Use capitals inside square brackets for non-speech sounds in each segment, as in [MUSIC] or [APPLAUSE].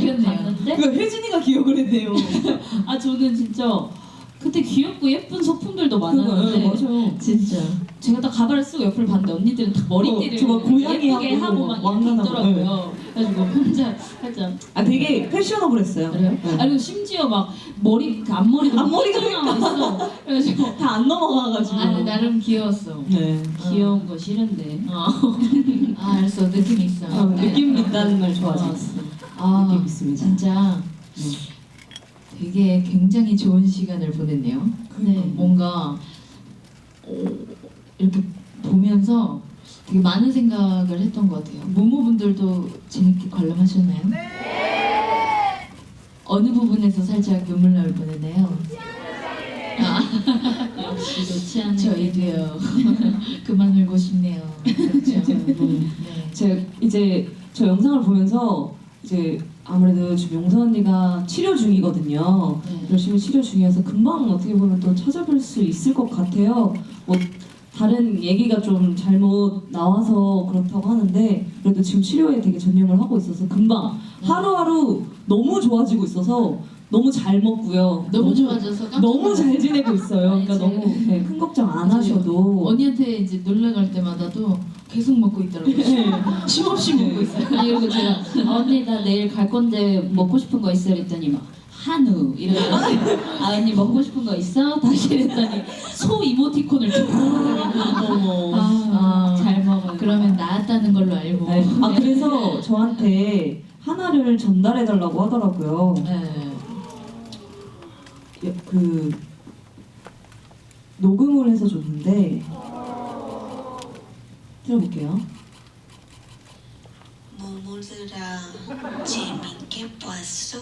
잡혔네요. 봤는데 그 혜진이가 기억을 했네요. [LAUGHS] 아 저는 진짜 그때 귀엽고 예쁜 소품들도 네, 많았는데 맞아요. 진짜. 제가 딱 가발을 쓰고 옆을 봤는데 언니들은 다 머리띠를 어, 저막 고양이 예쁘게 하고 하고 막 이렇게 왕관하고, 있더라고요. 그래가지고 혼자 살짝 아 되게 패셔너블했어요. 그래요? 네. 아 그리고 심지어 막 머리 그 앞머리도 앞머리가 나와 있어. 그래가지고 [LAUGHS] 다 안 넘어가가지고. 아, 근데 나름 귀여웠어. 네. 귀여운 거 싫은데. 어. [LAUGHS] 아, 알았어. 느낌 있어. 아, 느낌 있다는 걸 좋아하지. 좋았어. 아, 느낌 있습니다. 진짜 네. 되게 굉장히 좋은 시간을 보냈네요. 네. 뭔가 어, 이렇게 보면서 되게 많은 생각을 했던 것 같아요. 모모분들도 재밌게 관람하셨나요? 네. 어느 부분에서 살짝 눈물 나올 뻔했나요? 아, 역시 놓지 않는. 저희도요. [LAUGHS] 그만 울고 싶네요. 그렇죠. 음. [LAUGHS] 네. 제가 이제 저 영상을 보면서 이제 아무래도 지금 용서 언니가 치료 중이거든요. 네. 열심히 치료 중이어서 금방 어떻게 보면 또 찾아뵐 수 있을 것 같아요. 뭐 다른 얘기가 좀 잘못 나와서 그렇다고 하는데 그래도 지금 치료에 되게 전념을 하고 있어서 금방 하루하루 너무 좋아지고 있어서 너무 잘 먹고요. 너무 좋아져서 깜짝 너무 잘 지내고 있어요. 아니, 그러니까 제가- 너무 네, 큰 걱정 안. 하셔도 언니한테 이제 놀러 갈 때마다도 계속 먹고 있더라고요. 네. 쉼 없이 먹고 있어요. 아니 그리고 제가 아, 언니 나 내일 갈 건데 먹고 싶은 거 있어 이랬더니 막 한우 이러더니 아 언니 먹고 싶은 거 있어? 다시 이랬더니 소 이모티콘을 어머. 아, 잘 먹어요. 그러면 나았다는 걸로 알고. 네. 아 그래서 저한테 하나를 전달해 달라고 하더라고요. 네. 예, 그 녹음을 해서 줬는데 들어볼게요. 모모들아 재밌게 봤어?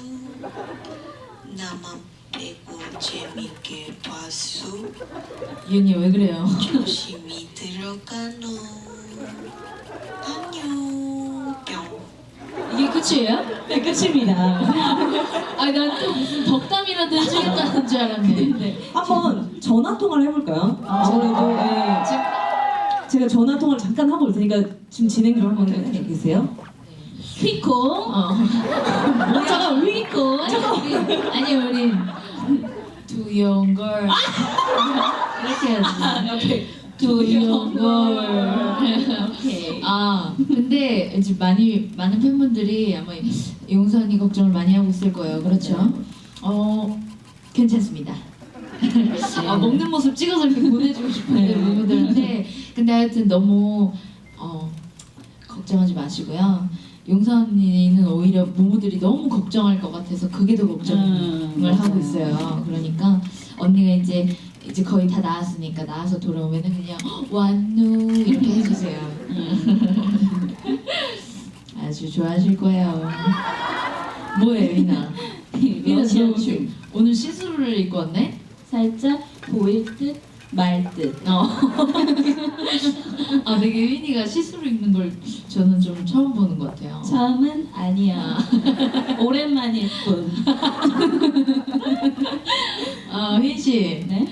나만 빼고 재밌게 봤어? 윤이 왜 그래요? 조심히 들어가노 안녕 뿅 이게 끝이에요? 네 끝입니다. 아니 난 또 무슨 덕담이라도 해주겠다는 줄 알았네. 한번 전화 통화를 해볼까요? 아무래도 예. 지금 제가 전화 통화를 잠깐 하고 올 테니까 지금 진행 좀 한번 해 계세요. 휘콩 어. 잠깐 휘콩 아니 우리 아니 우리 두 young girl 이렇게 해야지. 두 young girl. 아 근데 이제 많이 많은 팬분들이 아마 용선이 걱정을 많이 하고 있을 거예요. 그렇죠? 어 괜찮습니다. [LAUGHS] 아, 먹는 모습 찍어서 이렇게 보내주고 싶은데 부모들한테 근데 하여튼 너무 어 걱정하지 마시고요. 용선이는 오히려 모모들이 너무 걱정할 것 같아서 그게 더 걱정을 음, 하고 맞아요. 있어요. 그러니까 언니가 이제 이제 거의 다 나왔으니까 나와서 돌아오면은 그냥 완누 이렇게 해주세요. [LAUGHS] 아주 좋아하실 거예요. 위나 러시안 너 춤. 오늘 시스루를 입고 왔네? 살짝 보일 듯 말 듯. 어. [LAUGHS] 아 되게 휘니가 시스루 입는 걸 저는 좀 처음 보는 것 같아요. 처음은 아니야. [LAUGHS] 오랜만일 뿐. 아 휘니 씨. 네?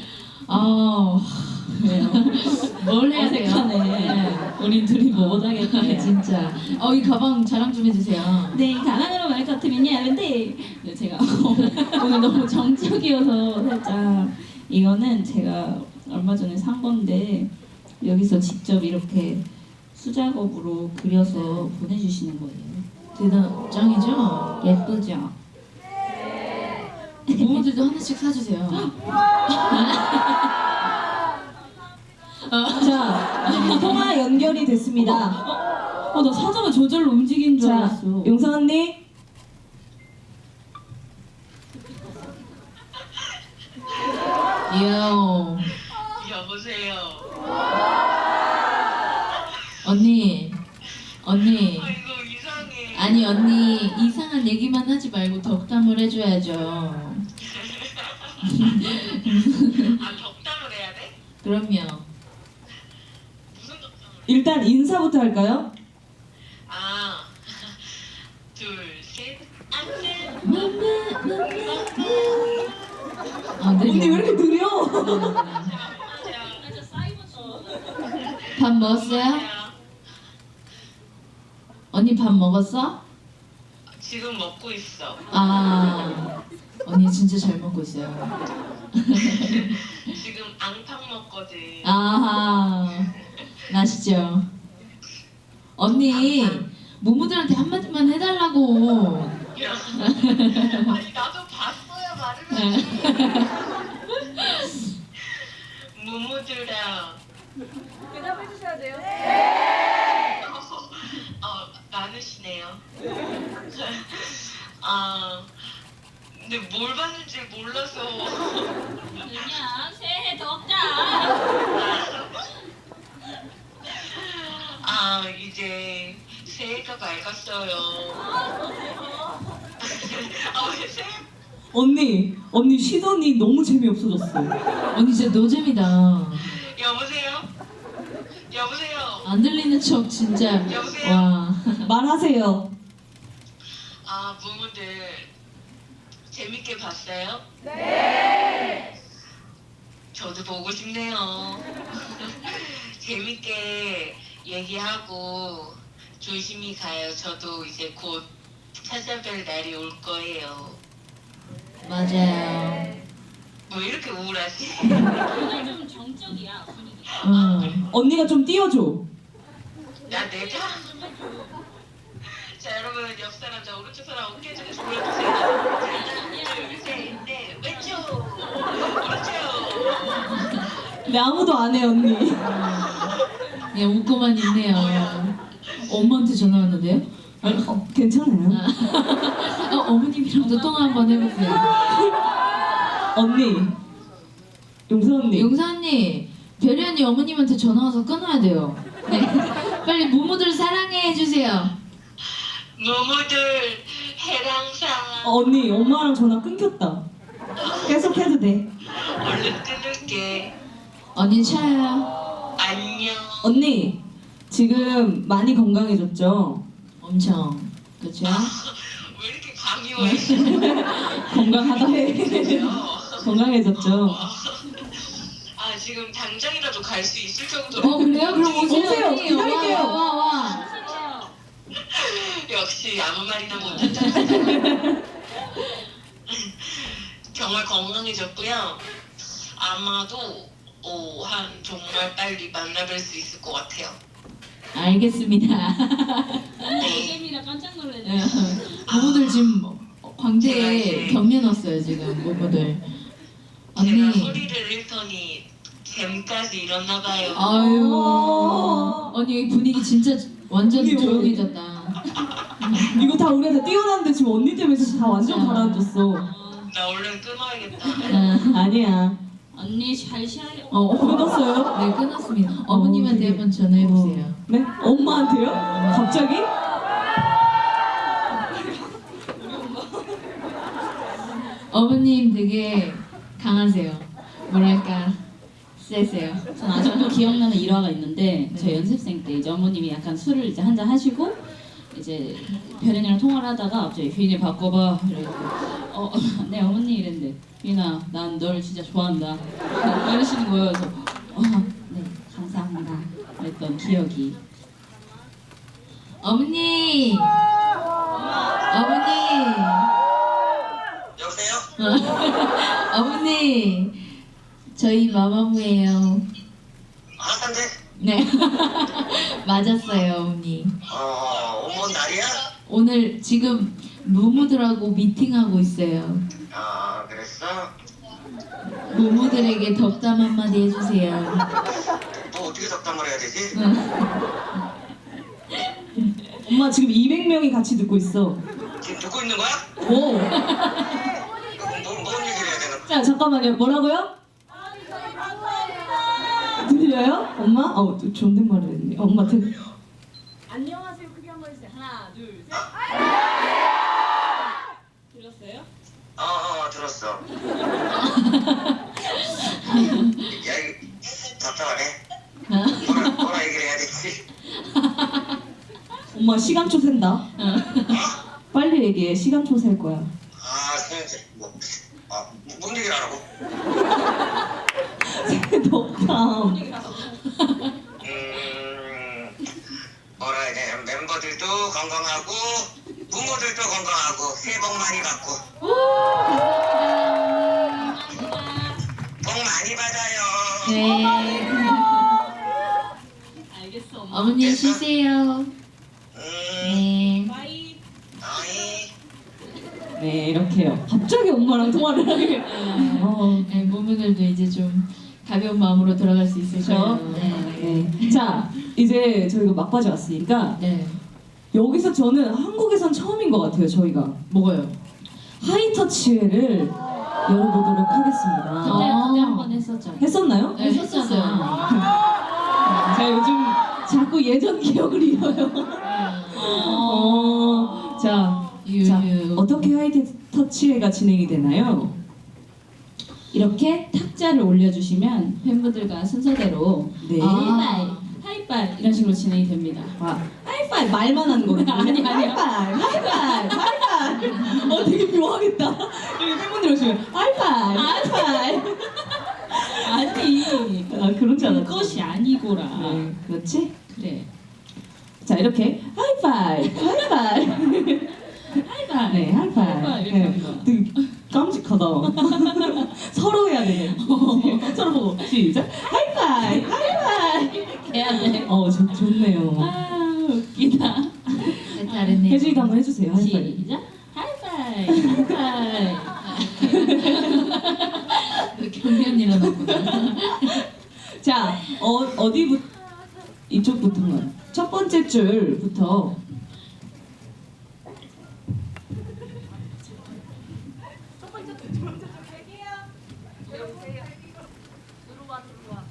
아 왜요? [LAUGHS] 뭘 해야 돼요? 어색하네. 우리 둘이 뭐 네, 못하겠네. 진짜. 어 이 가방 자랑 좀 해주세요. 네, 가방으로 말것 같으면요. 근데 네, 제가 [LAUGHS] 오늘 너무 정적이어서 살짝 이거는 제가 얼마 전에 산 건데 여기서 직접 이렇게 수작업으로 그려서 보내주시는 거예요. 대단 짱이죠? 예쁘죠? 부모들도 하나씩 사주세요. 자 통화 연결이 됐습니다. 어, 나 사자가 저절로 움직인 줄 자 알았어. 용선 언니 요 여보세요 언니 언니 아 이거 이상해 아니 언니 이상한 얘기만 하지 말고 덕담을 해줘야죠. 아 덕담을 해야 돼? 그럼요. 무슨 덕담을 해? 일단 인사부터 할까요? 아 [LAUGHS] 둘 셋 안녕 아, 네. 언니 왜 이렇게 느려? 밥 먹었어요? 언니 밥 먹었어? 지금 먹고 있어. 아 언니 진짜 잘 먹고 있어요. [LAUGHS] 지금 앙팡 먹거든. 아하 나시죠. 언니 모모들한테 한마디만 해달라고. 야. 아니 나도 봤어야 말을 [LAUGHS] 하지. 무무들아. 대답해 주셔야 돼요. 어, 많으시네요. 아, 근데 뭘 봤는지 몰라서. 그냥 새해 덕자. 아, 이제 새해가 밝았어요. 아, 왜 새해? 언니, 언니 시선이 너무 재미없어졌어. 언니 진짜 노잼이다. 여보세요? 여보세요? 안 들리는 척 진짜. 여보세요? 와. [LAUGHS] 말하세요. 아, 부모들 재밌게 봤어요? 네. 저도 보고 싶네요. [LAUGHS] 재밌게 얘기하고 조심히 가요. 저도 이제 곧 찾아뵐 날이 올 거예요. 맞아요. 뭐 이렇게 우울하지? 오늘 [LAUGHS] [LAUGHS] 좀 정적이야 분위기. 응. 언니가 좀 띄워줘. 나 내가? 자 여러분 옆 사람 자 오른쪽 사람 어깨 좀 돌려주세요. 하나 둘셋넷 왼쪽 오른쪽. 네, 아무도 안 해, 언니. 그냥 웃고만 있네요. 엄마한테 전화 왔는데요? 어, 괜찮아요. 어, 어머님이랑도 통화 한번 해보세요. 언니. 용서 언니. 용사 언니, 별이 언니 어머님한테 전화 와서 끊어야 돼요. 네. 빨리 모모들 사랑해 해주세요. 무무들 해랑상 어, 언니, 엄마랑 전화 끊겼다. 계속 해도 돼. 얼른 끊을게. 언니 차요. 안녕. 언니, 지금 많이 건강해졌죠? 엄청. 그쵸? 왜 이렇게 감이 와 있어? [LAUGHS] 건강하다 해. 건강해졌죠? 아 지금 당장이라도 갈 수 있을 정도로 어, 그래요? 그럼 오세요. 오세요. 언니. 기다릴게요. 와, 와, 와. [LAUGHS] 역시 아무 말이나 못했잖아. [LAUGHS] 정말 건강해졌고요. 아마도 오, 한 정말 빨리 만나뵐 수 있을 것 같아요. 알겠습니다. 노잼이라 깜짝 놀랐네. 모모들 지금 광대에 경련 왔어요, 지금, 모모들. 제가 언니. 소리를 잃더니 잼까지 일었나 봐요. 아유. 어. 언니 분위기 진짜 완전 언니, 조용해졌다. [LAUGHS] 이거 다 우리한테 띄워놨는데 지금 언니 때문에 지금 다 완전 진짜. 가라앉았어. 나 얼른 끊어야겠다. 아, 아니야. 언니 잘 쉬어요. 어, 어, 끊었어요? 네, 끊었습니다. 어머님한테 되게- 한번 전화해 보세요. 네? 엄마한테요? 갑자기? 어머님 되게 강하세요. 뭐랄까, 세세요. 전 아직도 기억나는 일화가 있는데 네. 저 연습생 때 이제 어머님이 약간 술을 이제 한 잔 하시고 이제 별현이랑 통화를 하다가 갑자기 휘인이 바꿔봐 이러고 어, [LAUGHS] 네 어머니 이랬는데 휘인아 난 널 진짜 좋아한다 이러시는 거예요 그래서 어, 네 감사합니다 그랬던 기억이 어머니! 어머니! 여보세요? [LAUGHS] 어머니! 저희 마마무예요. 아한데 네. [LAUGHS] 맞았어요, 어머니. 어, 어머 날이야? 오늘 지금 무무들하고 미팅하고 있어요. 아 그랬어? 무무들에게 덕담 한마디 해주세요. 뭐 어떻게 덕담을 해야 되지? 엄마 지금 200명이 같이 듣고 있어. 지금 듣고 있는 거야? 오! 뭐, 뭔 얘기를 해야 되나? 자, 잠깐만요. 뭐라고요? 들려요? 엄마? 어, 또 존댓말을 했네. 엄마 들... 안녕하세요. 크게 한 번 해주세요. 하나, 둘, 셋. 들었어요? 어, 어 들었어. 야 이거 답답하네. 뭐라 뭐라 얘기를 해야 되지? 엄마 시간 초 센다. 빨리 얘기해. 시간 초 셀 거야. 아 진짜 뭐, 아, 뭔 얘기를 하라고? [LAUGHS] 덕담. 음, 뭐라 해야 돼? 멤버들도 건강하고 부모들도 건강하고 새해 복 많이 받고 복 많이 받아요. 네. 알겠어 엄마. 어머니 쉬세요. 음, 네. 바이. 네 이렇게요. 갑자기 엄마랑 통화를 하게. 어, 네, 모모들도 이제 좀 가벼운 마음으로 돌아갈 수? 거예요. 네. 네. 자 이제 저희가 막바지 왔으니까 네. 여기서 저는 한국에선 처음인 것 같아요. 저희가 뭐가요? 하이터치회를 열어보도록 하겠습니다. 그때 아. 그때 한번 했었죠. 했었나요? 네, 했었어요. 제가 요즘 자꾸 예전 기억을 잃어요. 어, 자, 자, 유유. 어떻게 하이터치회가 진행이 되나요? 이렇게 탁자를 올려주시면 팬분들과 순서대로 네. 하이파이, 하이파이 이런 식으로 진행이 됩니다. 아, 하이파이 말만 하는 거예요. [LAUGHS] 아니, 아니요. 하이파이, 하이파이, 하이파이. 어, 되게 묘하겠다. 여기 팬분들 오시면 하이파이, 하이파이. 아니 아, 그렇지 않았죠? 그것이 아니고라. 네, 그렇지? 그래. 자, 이렇게 하이파이, 하이파이. 하이파이. 네, 하이파이. 하이파이 이렇게. 되게 깜찍하다. [LAUGHS] 서로 해야 돼. 서로 보고 시작. 하이파이, 하이파이. 해야 돼. 어, 좋, 좋네요. 아 웃기다. 다르네요. 혜진이도 한번 해주세요. 하이파이. 시작. 하이파이. 하이파이. [LAUGHS] 경련 일어났구나. [LAUGHS] 자, 어, 어디부 이쪽부터인가? 첫 번째 줄부터 이렇게 들어와, 들어와.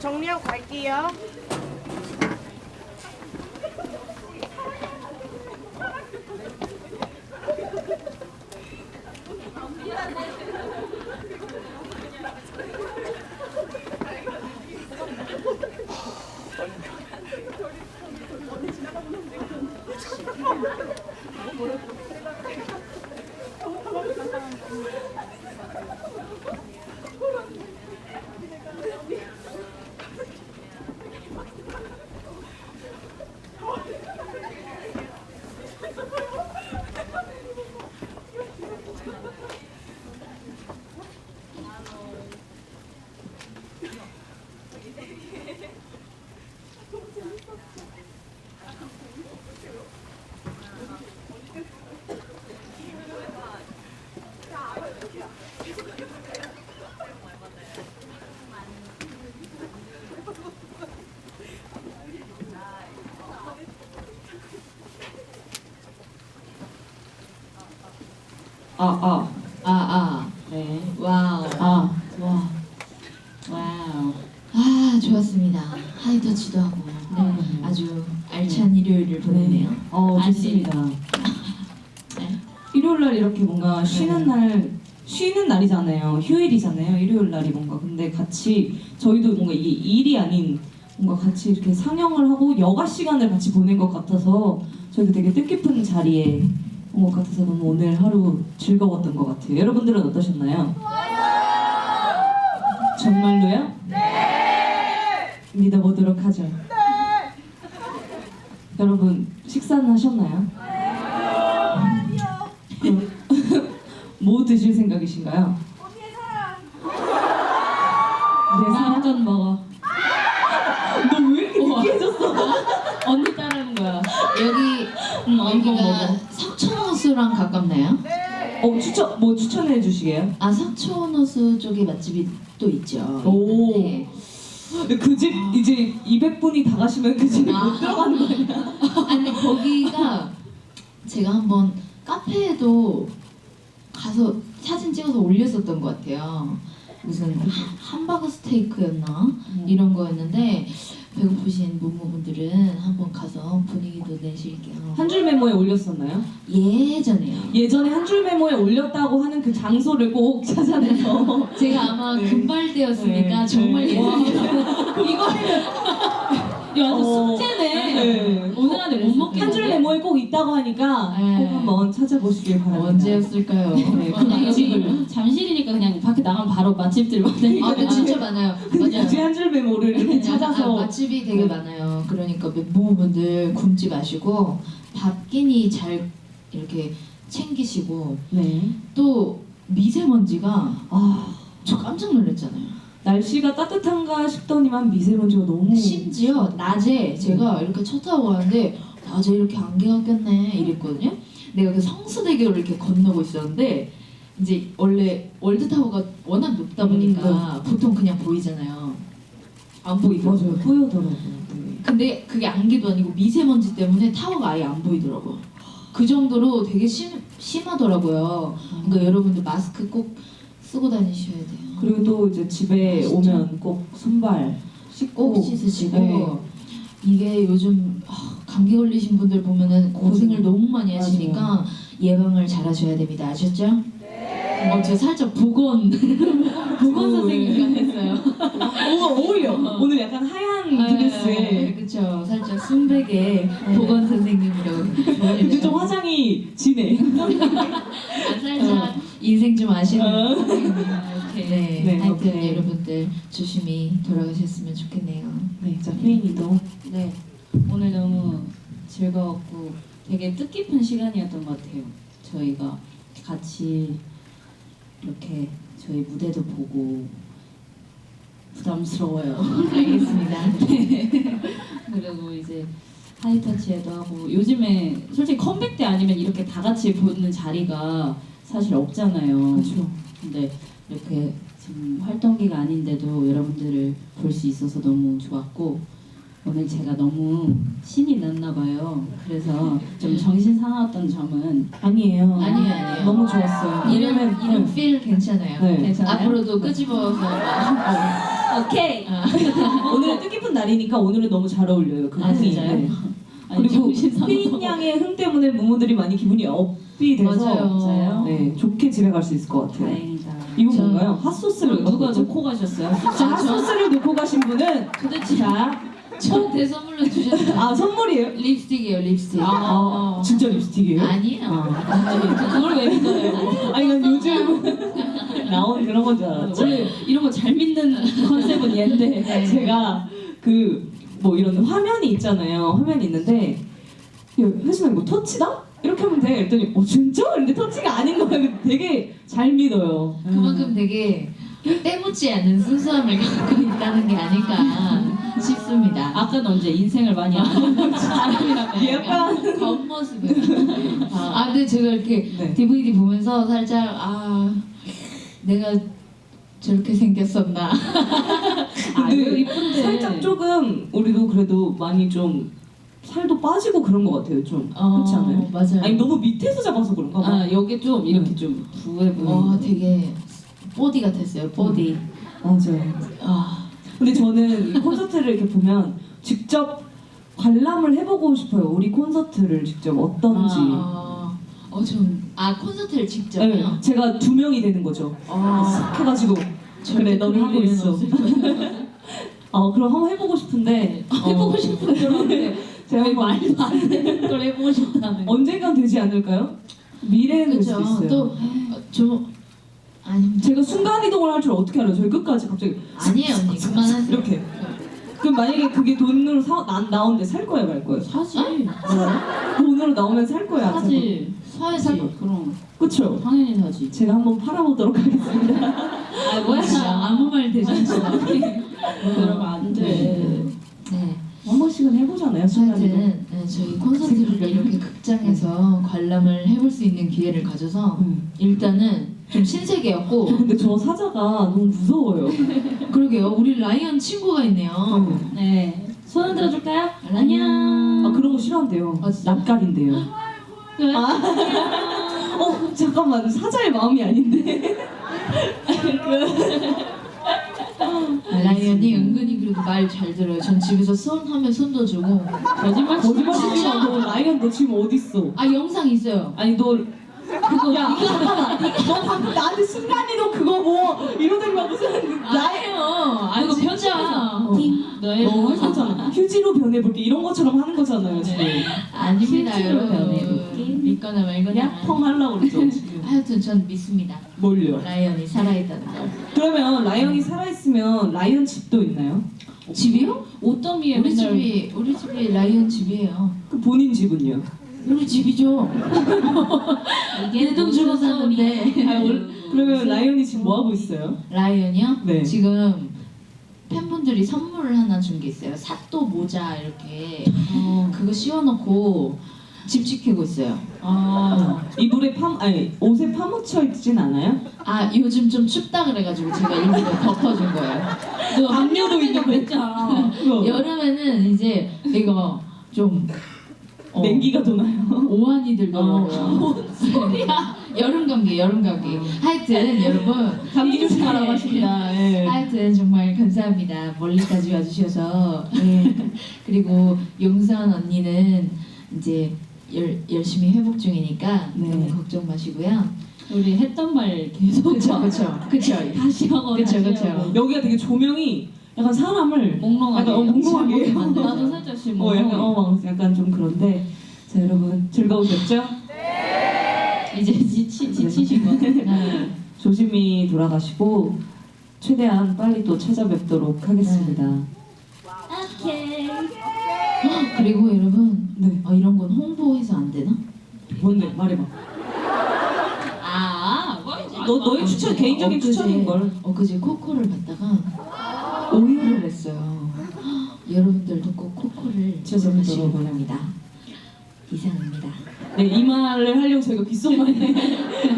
정리하고 갈게요. 아, 아. 아, 아. 네. 와우. 아. 와. 와우. 아, 좋았습니다. 하이터치도 하고. 네. 아주 알찬 일요일을 보냈네요. 어, 아니. 좋습니다. 네. 일요일 날 이렇게 뭔가 쉬는 날 쉬는 날이잖아요. 휴일이잖아요. 일요일 날이 뭔가 근데 같이 저희도 뭔가 이게 일이 아닌 뭔가 같이 이렇게 상영을 하고 여가 시간을 같이 보낸 것 같아서 저희도 되게 뜻깊은 자리에 온 것 같아서 너무 오늘 하루 즐거웠던 것 같아요. 여러분들은 어떠셨나요? 정말로요? 네. 믿어보도록 하죠. 여러분 식사는 하셨나요? 그럼 뭐 드실 생각이신가요? 내 사랑 한잔 먹어. 너 왜 이렇게 느끼해졌어? 언니 따르는 거야. 여기 응, 언니 여기가 먹어. 석촌 호수랑 가깝나요? 어 추천 뭐 추천해 주시게요? 아 석촌호수 쪽에 맛집이 또 있죠. 오. 네. 그 집 이제 200분이 다 가시면 그 집에 아. 못 들어가는 거 아니야? [LAUGHS] 아니 거기가 제가 한번 카페에도 가서 사진 찍어서 올렸었던 것 같아요. 무슨 하- 함버거 스테이크였나 이런 거였는데 배고프신 무모분들은 한번 가서 분위기도 내실 겸한줄 메모에 올렸었나요? 예전에요. 예전에 한 줄 메모에 올렸다고 하는 그 장소를 꼭 찾아내서 [LAUGHS] 제가 아마 네. 금발대였으니까 네. 정말 네. 예전에 [LAUGHS] 이거는 야, 완전 어, 숙제네. 네. 오늘 안에 못 먹겠는데. 한 줄 메모에 꼭 있다고 하니까 네. 꼭 한번 찾아보시길 바랍니다. 언제였을까요? 네, 그 그냥 여기 잠실이니까 그냥 밖에 나가면 바로 맛집들 많으니까. 아, 근데 진짜 많아요. 맞아요. 굳이 한 줄 메모를 이렇게 그냥, 찾아서 아, 맛집이 되게 많아요. 그러니까 모모분들 굶지 마시고 밥 끼니 잘 이렇게 챙기시고 네. 또 미세먼지가 아 저 깜짝 놀랐잖아요. 날씨가 따뜻한가 싶더니만 미세먼지가 너무 심지어 낮에 제가 이렇게 차 타고 가는데 낮에 이렇게 안개가 꼈네 이랬거든요. 내가 그 성수대교를 이렇게 건너고 있었는데 이제 원래 월드타워가 워낙 높다 보니까 보통 그냥 보이잖아요. 안 보이더라고요. 맞아요. 네. 근데 그게 안개도 아니고 미세먼지 때문에 타워가 아예 안 보이더라고. 그 정도로 되게 심, 심하더라고요. 그러니까 여러분들 마스크 꼭 쓰고 다니셔야 돼요. 그리고 또 이제 집에 아, 진짜? 오면 꼭 손발 씻고 꼭 씻으시고 네. 이게 요즘 아, 감기 걸리신 분들 보면은 고생을 너무 많이 하시니까 예방을 잘 하셔야 됩니다. 아셨죠? 네. 어, 저 살짝 보건 보건 [LAUGHS] 선생님 같았어요. 오 어울려. 오늘 약간 하얀 드레스에 그렇죠. 살짝 순백의 네. 보건 선생님이라고. 근데 좀 화장이 진해. [LAUGHS] 아, 살짝 인생 좀 아시는 어. 선생님이에요. 네, 네, 하여튼 오케이. 여러분들 조심히 돌아가셨으면 좋겠네요. 네, 자 페인이도 네. 오늘 너무 즐거웠고 되게 뜻깊은 시간이었던 것 같아요. 저희가 같이 이렇게 저희 무대도 보고 부담스러워요. [LAUGHS] 알겠습니다. 그리고 이제 하이터치에도 하고 요즘에 솔직히 컴백 때 아니면 이렇게 다 같이 보는 자리가 사실 없잖아요. 그렇죠. 근데 이렇게 지금 활동기가 아닌데도 여러분들을 볼 수 있어서 너무 좋았고 오늘 제가 너무 신이 났나 봐요. 그래서 좀 정신 사나웠던 점은 아니에요. 아니에요, 아니에요. 너무 좋았어요. 이런 왜냐면 이런 필 괜찮아요. 네. 괜찮아요? 앞으로도 끄집어서 막 [LAUGHS] 오케이. 아, [LAUGHS] 오늘은 뜻깊은 날이니까 오늘은 너무 잘 어울려요. 그 아. 진짜요? 네. 아니, 그리고 정신 사나워. 휘인 양의 흥 때문에 무모들이 많이 기분이 업 이 돼서 맞아요. 네, 좋게 집에 갈 수 있을 것 같아요. 다행이다. 이거 저- 뭔가요? 핫소스를 누가 있죠? 놓고 가셨어요? 자, [LAUGHS] 핫소스를 놓고 가신 분은 도대체 자, 저한테 선물로 주셨어요. 아 선물이에요? 립스틱이에요, 립스틱. 아, 진짜 립스틱이에요? 아니에요. 아. 그걸 왜 믿어요? [LAUGHS] 아니 난 요즘 [LAUGHS] 나온 그런 건 줄 알았지. 원래 이런 거 잘 믿는 컨셉은 얘인데 네. 제가 그 뭐 이런 화면이 있잖아요. 화면이 있는데 야, 혜진아 이거 터치다? 이렇게 하면 돼. 그랬더니 어 진짜? 근데 터치가 아닌 거예요. 되게 잘 믿어요. 그만큼 되게 때묻지 않은 순수함을 갖고 있다는 게 아닐까 싶습니다. 아까는 언제 인생을 많이 아는 사람이라면 약간 겉모습을. 아, 근데 제가 이렇게 네. DVD 보면서 살짝 아 내가 저렇게 생겼었나. 아 근데 이거 이쁜데 살짝 조금 우리도 그래도 많이 좀 살도 빠지고 그런 것 같아요. 좀 그렇지 않아요? 맞아요. 아니 너무 밑에서 잡아서 그런가 봐. 아 여기 좀 이렇게 좀 부해 보이는 와 되게 보디 같았어요. 보디. 맞아요. 아 근데 저는 이 콘서트를 이렇게 보면 직접 관람을 해보고 싶어요. 우리 콘서트를 직접 어떤지. 아, 어 좀 아 콘서트를 직접요. 네, 제가 두 명이 되는 거죠. 아싹 해가지고 그래 너는 하고 있어. [LAUGHS] 어 그럼 한번 해보고 싶은데 해보고 어, 싶은 그런데 제가 말도 안 되는 걸 해보고 싶다는 언젠간 되지 않을까요? 미래는 될수 그렇죠. 있어요. 또저 아니 제가 순간 이동을 할 줄 어떻게 알아요? 저희 끝까지 갑자기 아니에요 언니 그만하세요. 이렇게. 그럼 만약에 그게 돈으로 사, 나, 나오는데 살 거예요, 말 거예요? 사지 돈으로 나오면 살 거예요, 안 살 거예요? 사지 사야지 그럼 그쵸? 당연히 사지 제가 한번 팔아보도록 하겠습니다. 아 뭐야 아무 말 대잔치. [LAUGHS] 그러면 안 돼 네. 한 번씩은 해보잖아요, 순간 이동. 하여튼 네, 저희 콘서트를 이렇게 극장에서 관람을 해볼 수 있는 기회를 가져서 음. 일단은 좀 신세계였고 [LAUGHS] 근데 저 사자가 너무 무서워요. [LAUGHS] 그러게요 우리 라이언 친구가 있네요. 음. 네. 손 흔들어 줄까요? 안녕. 아 그런 거 싫어한대요. 아, 진짜? 낯가린대요. 왜? 어 잠깐만 사자의 마음이 아닌데. [LAUGHS] 라이언이 은근히 그래도 말 잘 들어요. 전 집에서 손 하면 손도 주고 거짓말 거짓말 치지 치지 마. 너 라이언 너 지금 어디 있어? 아 영상 있어요. 아니 너 그거 야 잠깐만 너 방금 나한테 순간이 너 그거 뭐 이러던 거 무슨 나의 아니에요. 아 그거 진짜. 어. 너의 너무 했었잖아. 휴지로 변해볼게 이런 것처럼 하는 거잖아요 지금. 아닙니다 실제로 여러분. 변해볼게. 믿거나 말거나. 야펑 하려고 그랬죠 [LAUGHS] 지금. 하여튼 전 믿습니다. 뭘요? 라이언이 살아있다는 거. 그러면 라이언이 살아있으면 라이언 집도 있나요? 집이요? 옷더미에 우리 맨날 집이 우리 집이 라이언 집이에요. 그 본인 집은요? 우리 집이죠. 이게 내돈 주고. 아, 올- 그러면 라이언이 지금 뭐 하고 있어요? 라이언이요? 네. 지금 팬분들이 선물을 하나 준 게 있어요. 사또 모자 이렇게 어. 그거 씌워놓고 집 지키고 있어요. 아 이불에 파 아니 옷에 파묻혀 있진 않아요? 아 요즘 좀 춥다 그래가지고 제가 일부러 덮어준 거예요. 너 담요도 있는 거 그거 여름에는 이제 이거 좀 어, 냉기가 도나요? 오한이들더라고요. 소리야. 여름 감기, 여름 감기. 하여튼 여러분 감기 조심하라고 하십니다. 예. 하여튼 정말 감사합니다. 멀리까지 와주셔서 네. [LAUGHS] 그리고 용선 언니는 이제 열, 열심히 회복 중이니까 네. 너무 걱정 마시고요. 우리 했던 말 계속 그쵸 그쵸 그쵸. 다시 하고 그쵸, 다시 그쵸. 하고 여기가 되게 조명이 약간 사람을 몽롱하게 약간 어, 몽롱하게 해요. 나도 [LAUGHS] 나도 살짝 지금 어 약간 어 막 약간 좀 그런데 자 여러분 즐거우셨죠? 이제 지치 지치신 같아 네. [LAUGHS] 조심히 돌아가시고 최대한 빨리 또 찾아뵙도록 하겠습니다. 오케이 [GASPS] 그리고 여러분 네. 어, 이런 건 홍보해서 안 되나? 뭔데 말해봐. 아 뭐, 너 너의 추천 개인적인 추천인 걸. 엊그제 코코를 받다가 [GASPS] 오열을 했어요. [GASPS] 여러분들도 꼭 코코를 찾아보시기 여러분. 바랍니다. 이상입니다. 네 이 말을 하려고 저희가 귓속말에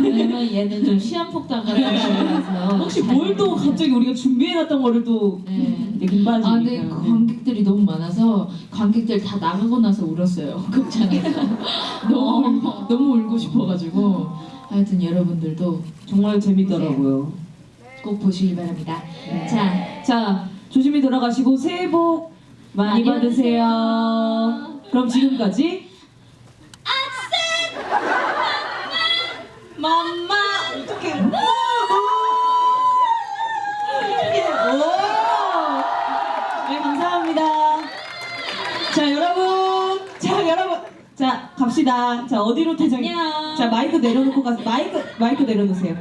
왜냐면 [LAUGHS] 얘는 좀 시한폭탄 같은 거라서 혹시 뭘 또 갑자기 우리가 준비해놨던 거를 또 네. 아, 빠지니까. 근데 관객들이 너무 많아서 관객들 다 나가고 나서 울었어요. [LAUGHS] 극장에서. [LAUGHS] 너무 울, 너무 울고 싶어가지고 하여튼 여러분들도 정말 재밌더라고요. 꼭 보시기 바랍니다. 자, 자, 조심히 돌아가시고 새해 복 많이, 많이 받으세요. 받으세요. 그럼 지금까지 갑시다. 자 어디로 퇴장? 안녕. 자 마이크 내려놓고 가. 마이크 마이크 내려놓으세요.